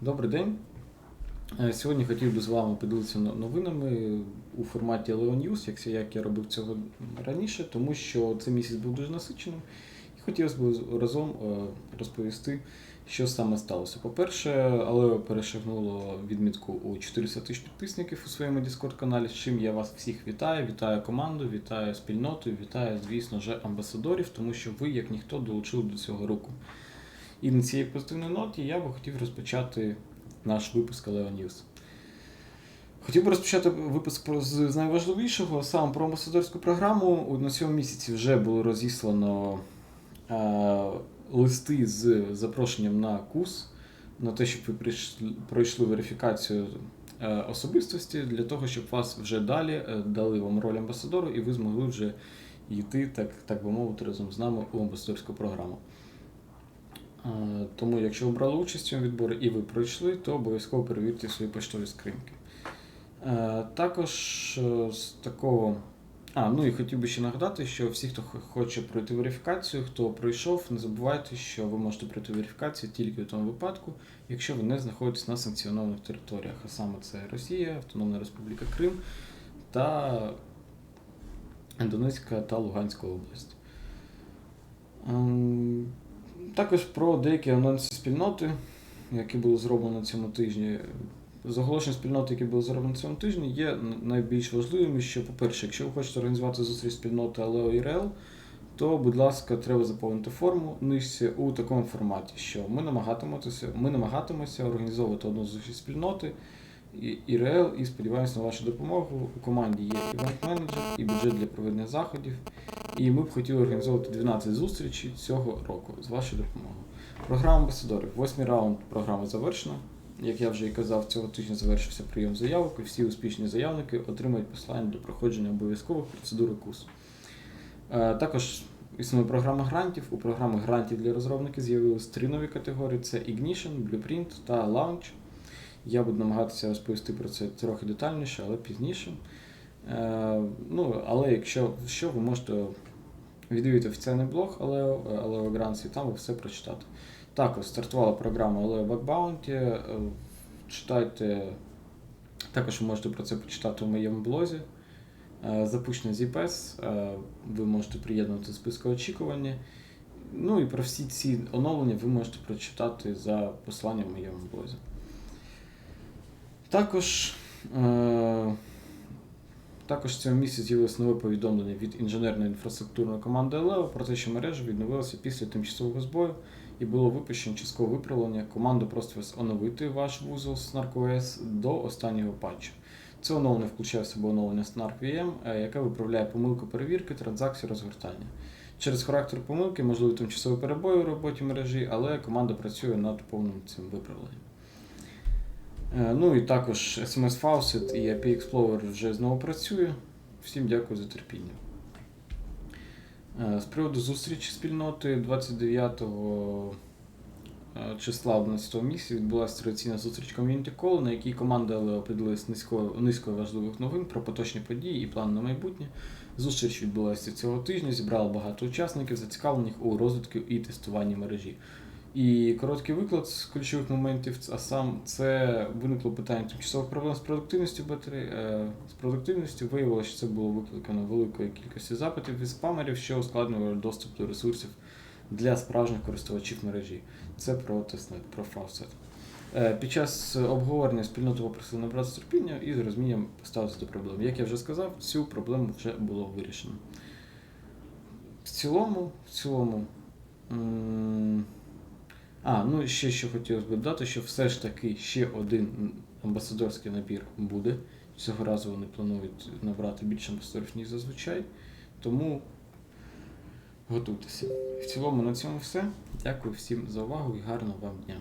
Добрий день. Е, Сьогодні хотів би з вами поділитися новинами у форматі News, як, я робив цього раніше, тому що цей місяць був дуже насиченим. І хотілося б разом е, розповісти, що саме сталося. По-перше, Aleo перешагнуло відмітку у 400 тисяч підписників у своєму Discord-каналі, з чим я вас всіх вітаю. Вітаю команду, вітаю спільноту, вітаю, звісно ж, амбасадорів, тому що ви, як ніхто, долучили до цього руку. І на цій позитивній ноті я би хотів розпочати наш випуск News. Хотів би розпочати випуск з найважливішого, саме про амбасадорську програму. На цьому місяці вже було розіслано е, листи з запрошенням на курс, на те, щоб ви прийшли, пройшли верифікацію е, особистості, для того, щоб вас вже далі е, дали вам роль амбасадору, і ви змогли вже йти, так, так би мовити, разом з нами у амбасадорську програму. Тому, якщо ви брали участь у відборі і ви пройшли, то обов'язково перевірте свої поштові скриньки. Е, Також е, з такого. А, ну і хотів би ще нагадати, що всі, хто хоче пройти верифікацію, хто пройшов, не забувайте, що ви можете пройти верифікацію тільки в тому випадку, якщо ви не знаходитесь на санкціонованих територіях, а саме це Росія, Автономна Республіка Крим та Донецька та Луганська область. Також про деякі анонси спільноти, які були зроблені на цьому тижні. З оголошень спільноти, які були зроблені цьому тижні, є найбільш важливими, що, по-перше, якщо ви хочете організувати зустріч спільноти Алео і РЕЛ, то, будь ласка, треба заповнити форму нижче у такому форматі, що ми намагатимемося, ми намагатимемося організовувати одну зустріч спільноти ІРЛ, і сподіваємося на вашу допомогу. У команді є івент-менеджер і бюджет для проведення заходів. І ми б хотіли організовувати 12 зустрічей цього року з вашою допомогою. Програма амбасадорів. Восьмий раунд програми завершено. Як я вже і казав, цього тижня завершився прийом заявок, і всі успішні заявники отримають послання до проходження обов'язкових процедур курсу. Е, Також існує програма грантів. У програми грантів для розробників з'явились три нові категорії: це Ignition, Blueprint та Launch. Я буду намагатися розповісти про це трохи детальніше, але пізніше. Е, ну, але якщо що, ви можете відвідати офіційний блог Aleo Grants, і там ви все прочитати. Також стартувала програма Bug Bounty. е, Читайте, також ви можете про це почитати у моєму блозі. Е, Запущено ZPS, е, ви можете приєднувати списку очікування. Ну і про всі ці оновлення ви можете прочитати за посиланням в моєму блозі. Також, також цього місяця з'явилось нове повідомлення від інженерної інфраструктурної команди ЕЛЕО про те, що мережа відновилася після тимчасового збою і було випущено часткове виправлення. Команда просить оновити ваш вузол Snark OS до останнього патчу. Це оновлення включає в себе оновлення Snark VM, е, яке виправляє помилку перевірки транзакцій розгортання. Через характер помилки можливі тимчасові перебої у роботі мережі, але команда працює над повним цим виправленням. Е, Ну і також SMS Faucet і API Explorer вже знову працює. Всім дякую за терпіння. Е, З приводу зустрічі спільноти 29 е, числа 11 місяця відбулася традиційна зустріч Community Call, на якій команда оприділилась низькою, низкою важливих новин про поточні події і план на майбутнє. Зустріч відбулася цього тижня, зібрала багато учасників, зацікавлених у розвитку і тестуванні мережі. І короткий виклад з ключових моментів, а сам це виникло питання тимчасових проблем з продуктивністю батареї. е, З продуктивністю виявилося, що це було викликано великою кількістю запитів від спамерів, що ускладнювали доступ до ресурсів для справжніх користувачів мережі. Це про тестнет, про Faucet. Е, Під час обговорення спільноту попросили набрати терпіння і з розумінням поставитися до проблеми. Як я вже сказав, цю проблему вже було вирішено. В цілому, в цілому. м, А, ну ще що хотілося б додати, що все ж таки ще один амбасадорський набір буде. Цього разу вони планують набрати більше амбасадорів, ніж зазвичай. Тому готуйтеся. В цілому на цьому все. Дякую всім за увагу і гарного вам дня.